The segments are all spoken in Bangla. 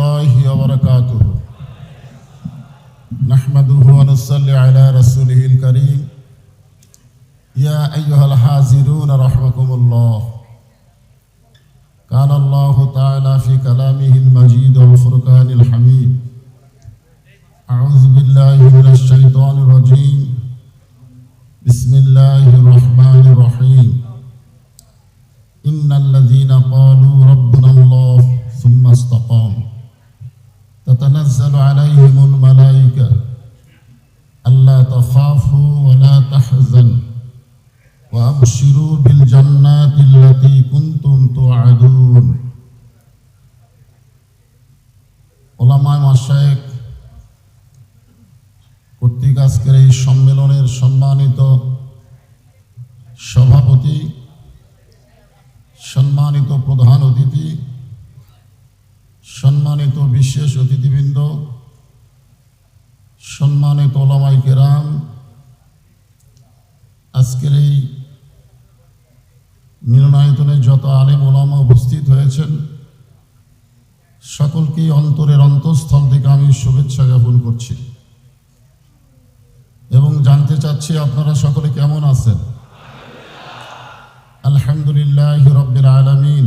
الله وبركاته. نحمده ونصلي على رسوله الكريم. يا أيها الحاضرون رحمكم الله. قال الله تعالى في كلامه المجيد والفرقان الحميد. أعوذ بالله من الشيطان الرجيم. بسم الله الرحمن الرحيم. إن الذين قالوا ربنا الله ثم استقاموا. تتنزل عليهم الملائكة ألا تخافوا ولا تحزنوا وأبشروا بالجنات التي كنتم توعدون ওলামায় মাসায়েক কর্তৃক আজকের এই সম্মেলনের সম্মানিত সভাপতি সম্মানিত প্রধান অতিথি সম্মানিত বিশেষ অতিথিবৃন্দ, সম্মানিত ওলামাই কেরাম, আজকের এই মিলনায়তনে যত আলেম ওলামা উপস্থিত হয়েছেন, সকলকেই অন্তরের অন্তঃস্থল থেকে আমি শুভেচ্ছা জ্ঞাপন করছি। এবং জানতে চাচ্ছি আপনারা সকলে কেমন আছেন? আলহামদুলিল্লাহ রব্বিল আলমিন।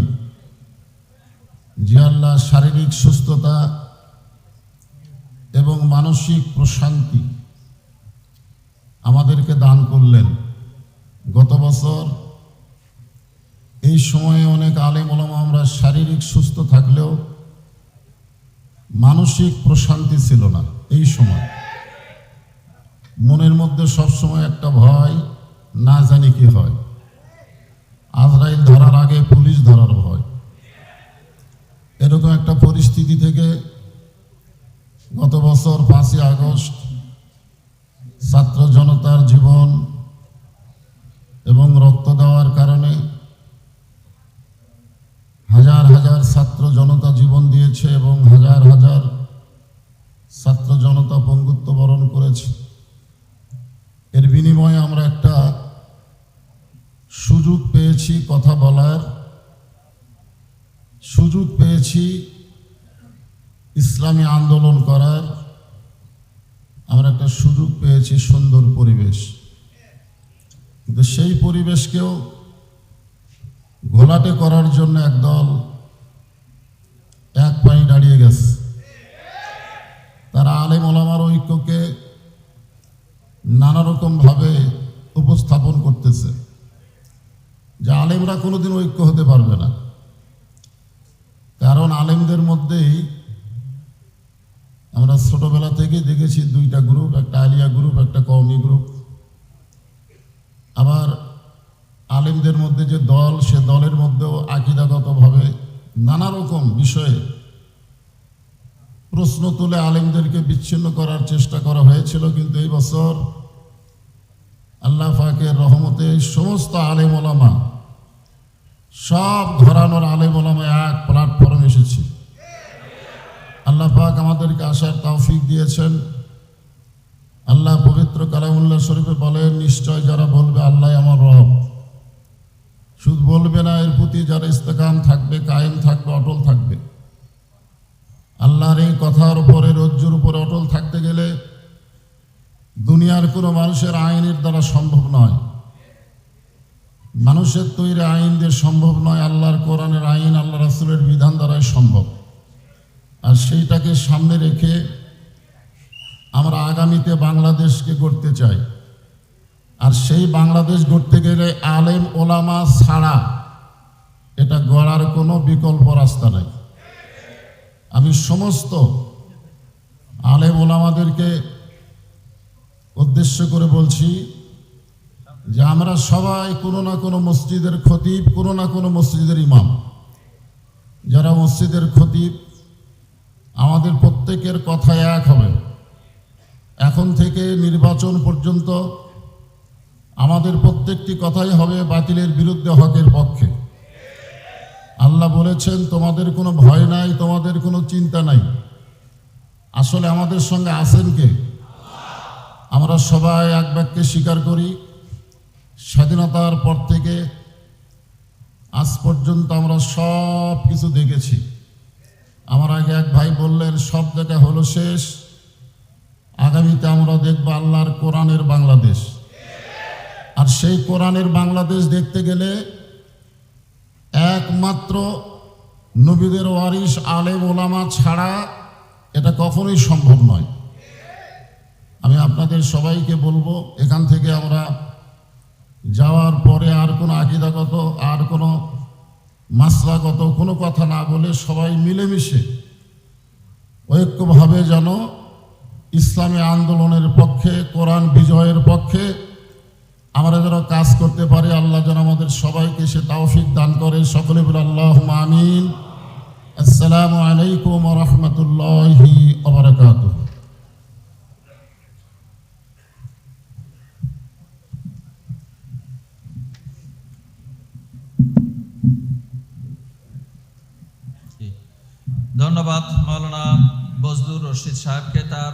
যে আল্লাহ শারীরিক সুস্থতা এবং মানসিক প্রশান্তি আমাদেরকে দান করলেন। গত বছর এই সময়ে অনেক আলেম ওলামা আমরা শারীরিক সুস্থ থাকলেও মানসিক প্রশান্তি ছিল না এই সময়। মনের মধ্যে সবসময় একটা ভয়, না জানি কি হয় আজরাইল ধরার আগে পুলিশ ধরার ভয় এরকম একটা পরিস্থিতি থেকে গত বছর পাঁচই আগস্ট ছাত্র জনতার জীবন এবং রক্ত দেওয়ার কারণে হাজার হাজার ছাত্র জনতা জীবন দিয়েছে এবং হাজার হাজার ছাত্র জনতা পঙ্গুত্ব বরণ করেছে। এর বিনিময়ে আমরা একটা সুযোগ পেয়েছি কথা বলার। সুযোগ পেয়েছি ইসলামী আন্দোলন করার। আমরা একটা সুযোগ পেয়েছি সুন্দর পরিবেশ। কিন্তু সেই পরিবেশকেও ঘোলাটে করার জন্য একদল এক পায়ে দাঁড়িয়ে গেছে। তারা আলেম ওলামার ঐক্যকে নানা রকমভাবে উপস্থাপন করতেছে। যে আলেমরা কোনোদিন ঐক্য হতে পারবে না কারণ আলেমদের মধ্যেই আমরা ছোটবেলা থেকে দেখেছি দুইটা গ্রুপ একটা আলিয়া গ্রুপ একটা কওমি গ্রুপ আবার আলেমদের মধ্যে যে দল, সে দলের মধ্যেও আকিদাগতভাবে নানা রকম বিষয়ে প্রশ্ন তুলে আলেমদেরকে বিচ্ছিন্ন করার চেষ্টা করা হয়েছিল, কিন্তু এই বছর আল্লাহ পাকের রহমতে সমস্ত আলেম ওলামা, সব ঘরানোর আলেম এক প্ল্যাটফর্ম এসেছে। পাক আমাদেরকে আসার তৌফিক দিয়েছেন। আল্লাহ পবিত্র কালামুল্লাহ শরীফে বলেন, নিশ্চয় যারা বলবে আল্লাহ আমার রব। শুধু বলবে না, এর প্রতি যারা ইস্তেকাম থাকবে, কায়েম থাকবে, অটল থাকবে। আল্লাহর এই কথার উপরে, রজ্জুর উপরে অটল থাকতে গেলে দুনিয়ার কোনো মানুষের আইনের দ্বারা সম্ভব নয়। মানুষের তৈরি আইন দিয়ে সম্ভব নয়, আল্লাহর কোরআনের আইন আল্লাহ রাসুলের বিধান দ্বারাই সম্ভব। আর সেইটাকে সামনে রেখে আমরা আগামীতে বাংলাদেশকে গড়তে চাই। আর সেই বাংলাদেশ গড়তে গেলে আলেম ওলামা ছাড়া এটা গড়ার কোনো বিকল্প রাস্তা নাই। আমি সমস্ত আলেম ওলামাদেরকে উদ্দেশ্য করে বলছি যে আমরা সবাই কোনো না কোনো মসজিদের খতিব, কোনো না কোনো মসজিদের ইমাম। যারা মসজিদের খতিব আমাদের প্রত্যেকের কথা এক হবে। এখন থেকে নির্বাচন পর্যন্ত আমাদের প্রত্যেকটি কথাই হবে বাতিলের বিরুদ্ধে হকের পক্ষে। আল্লাহ বলেছেন, তোমাদের কোনো ভয় নাই, তোমাদের কোনো চিন্তা নাই। আসলে আমাদের সঙ্গে আছেন কে? আমরা সবাই এক বাক্যে স্বীকার করি, স্বাধীনতার পর থেকে আজ পর্যন্ত আমরা সব কিছু দেখেছি। আমার আগে এক ভাই বললেন, সব দেখা হলো শেষ, আগামীতে আমরা দেখব আল্লাহর কোরআনের বাংলাদেশ। আর সেই কোরআনের বাংলাদেশ দেখতে গেলে একমাত্র নবীদের ওয়ারিস আলেম, ওলামা ছাড়া এটা কখনোই সম্ভব নয়। আমি আপনাদের সবাইকে বলব, এখান থেকে আমরা যাওয়ার পরে আর কোনো আকিদাগত, আর কোনো মাসলাগত কোনো কথা না বলে সবাই মিলেমিশে ঐক্যভাবে যেন ইসলামী আন্দোলনের পক্ষে, কোরআন বিজয়ের পক্ষে আমরা যেন কাজ করতে পারি, আল্লাহ যেন আমাদের সবাইকে সে তাওফিক দান করে। সকলে বলে আল্লাহ আমিন। আসসালামু আলাইকুম রহমতুল্লাহি ওবরাকাতুহ ধন্যবাদ মাওলানা বজলুর রশিদ সাহেবকে তার